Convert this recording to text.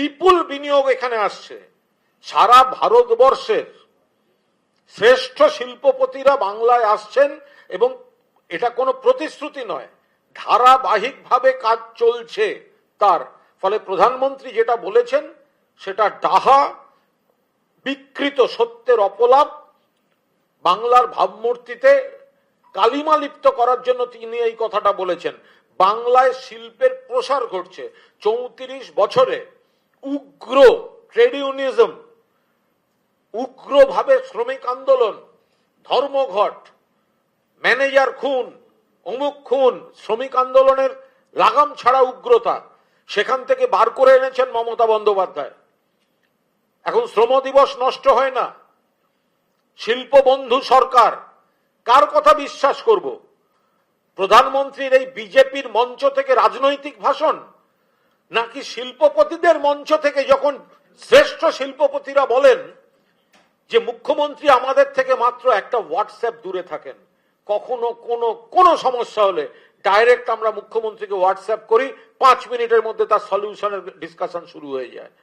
বিপুল বিনিয়োগ এখানে আসছে। সারা ভারতবর্ষের শ্রেষ্ঠ শিল্পপতিরা বাংলায় আসছেন এবং এটা কোনো প্রতিশ্রুতি নয়। ধারাবাহিকভাবে কাজ চলছে তার। ফলে প্রধানমন্ত্রী যেটা বলেছেন, সেটা ডাহা, বিকৃত সত্যের অপলাপ, বাংলার ভাবমূর্তিতে কালিমা লিপ্ত করার জন্য তিনি এই কথাটা বলেছেন। বাংলায় শিল্পের প্রসার ঘটছে। চৌত্রিশ বছরে উগ্র ট্রেড ইউনিয়নিজম উগ্রভাবে শ্রমিক আন্দোলন, ধর্মঘট, ম্যানেজার খুন, অমুক খুন, শ্রমিক আন্দোলনের লাগাম ছাড়া উগ্রতা, সেখান থেকে বার করে এনেছেন মমতা বন্দ্যোপাধ্যায়। এখন শ্রম দিবস নষ্ট হয় না। শিল্প বন্ধু সরকার, কার কথা বিশ্বাস করব? প্রধানমন্ত্রীর এই বিজেপির মঞ্চ থেকে রাজনৈতিক ভাষণ? নাকি শিল্পপতিদের মঞ্চ থেকে যখন শ্রেষ্ঠ শিল্পপতিরা বলেন যে মুখ্যমন্ত্রী আমাদের থেকে মাত্র একটা হোয়াটসঅ্যাপ দূরে থাকেন, কখনো কোনো কোনো সমস্যা হলে ডাইরেক্ট আমরা মুখ্যমন্ত্রীকে হোয়াটসঅ্যাপ করি, পাঁচ মিনিটের মধ্যে তার সলিউশনের ডিসকাশন শুরু হয়ে যায়।